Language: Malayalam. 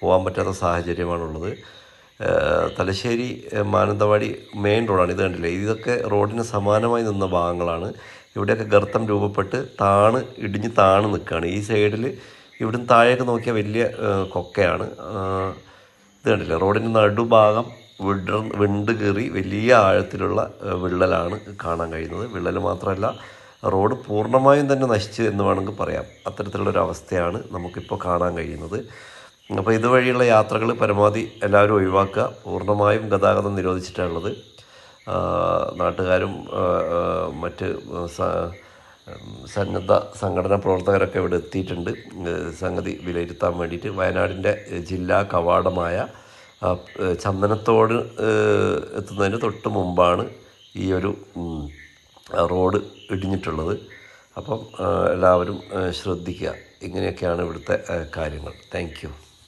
പോകാൻ പറ്റാത്ത സാഹചര്യമാണുള്ളത്. തലശ്ശേരി മാനന്തവാടി മെയിൻ റോഡാണ് ഇത് കണ്ടില്ലേ? ഇതൊക്കെ റോഡിന് സമാനമായി നിന്ന ഭാഗങ്ങളാണ്. ഇവിടെയൊക്കെ ഗർത്തം രൂപപ്പെട്ട് താണ് ഇടിഞ്ഞ് താണ് നിൽക്കുകയാണ്. ഈ സൈഡിൽ ഇവിടുന്ന് താഴേക്ക് നോക്കിയാൽ വലിയ കൊക്കയാണ്. ഇത് കണ്ടില്ലേ? റോഡിന്റെ നടുഭാഗം വിട വിണ്ട് കീറി വലിയ ആഴത്തിലുള്ള വിള്ളലാണ് കാണാൻ കഴിയുന്നത്. വിള്ളൽ മാത്രമല്ല റോഡ് പൂർണമായും തന്നെ നശിച്ചു എന്ന് വേണമെങ്കിൽ പറയാം. അത്തരത്തിലുള്ളൊരവസ്ഥയാണ് നമുക്കിപ്പോൾ കാണാൻ കഴിയുന്നത്. അപ്പോൾ ഇതുവഴിയുള്ള യാത്രകൾ പരമാവധി എല്ലാവരും ഒഴിവാക്കുക. പൂർണമായും ഗതാഗതം നിരോധിച്ചിട്ടാണുള്ളത് നാട്ടുകാരും മറ്റ് സന്നദ്ധ സംഘടനാ പ്രവർത്തകരൊക്കെ ഇവിടെ എത്തിയിട്ടുണ്ട്. സംഗതി വിലയിരുത്താൻ വേണ്ടിയിട്ട് വയനാടിന്റെ ജില്ലാ കവാടമായ ചന്ദനത്തോട് എത്തുന്നതിന് തൊട്ട് മുമ്പാണ് ഈ ഒരു റോഡ് ഇടിഞ്ഞിട്ടുള്ളത്. അപ്പം എല്ലാവരും ശ്രദ്ധിക്കുക. ഇങ്ങനെയൊക്കെയാണ് ഇവിടുത്തെ കാര്യങ്ങൾ. താങ്ക്